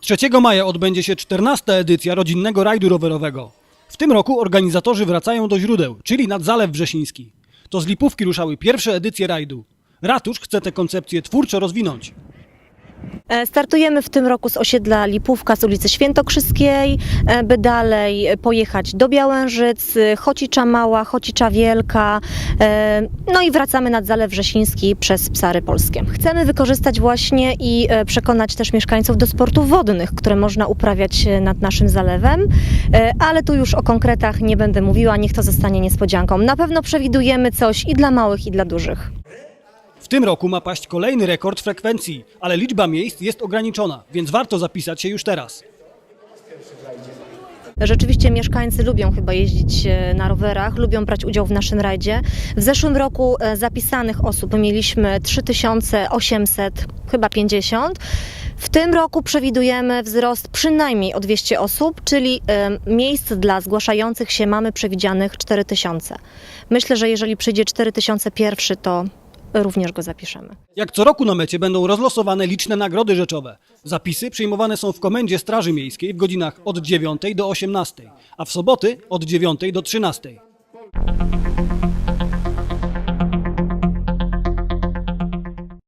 3 maja odbędzie się 14. edycja rodzinnego rajdu rowerowego. W tym roku organizatorzy wracają do źródeł, czyli nad Zalew Wrzesiński. To z Lipówki ruszały pierwsze edycje rajdu. Ratusz chce tę koncepcję twórczo rozwinąć. E, Startujemy w tym roku z osiedla Lipówka z ulicy Świętokrzyskiej, e, by dalej pojechać do Białężyc, e, Chocicza Mała, Chocicza Wielka, no i wracamy nad Zalew Wrzesiński przez Psary Polskie. Chcemy wykorzystać właśnie i przekonać też mieszkańców do sportów wodnych, które można uprawiać nad naszym zalewem, ale tu już o konkretach nie będę mówiła, niech to zostanie niespodzianką. Na pewno przewidujemy coś i dla małych, i dla dużych. Tym roku ma paść kolejny rekord frekwencji, ale liczba miejsc jest ograniczona, więc warto zapisać się już teraz. Rzeczywiście mieszkańcy lubią chyba jeździć e, na rowerach, lubią brać udział w naszym rajdzie. W zeszłym roku e, zapisanych osób mieliśmy 3800, chyba 50. W tym roku przewidujemy wzrost przynajmniej o 200 osób, czyli e, miejsc dla zgłaszających się mamy przewidzianych 4000. Myślę, że jeżeli przyjdzie 4001, to również go zapiszemy. Jak co roku na mecie będą rozlosowane liczne nagrody rzeczowe. Zapisy przyjmowane są w komendzie Straży Miejskiej w godzinach od 9 do 18, a w soboty od 9 do 13.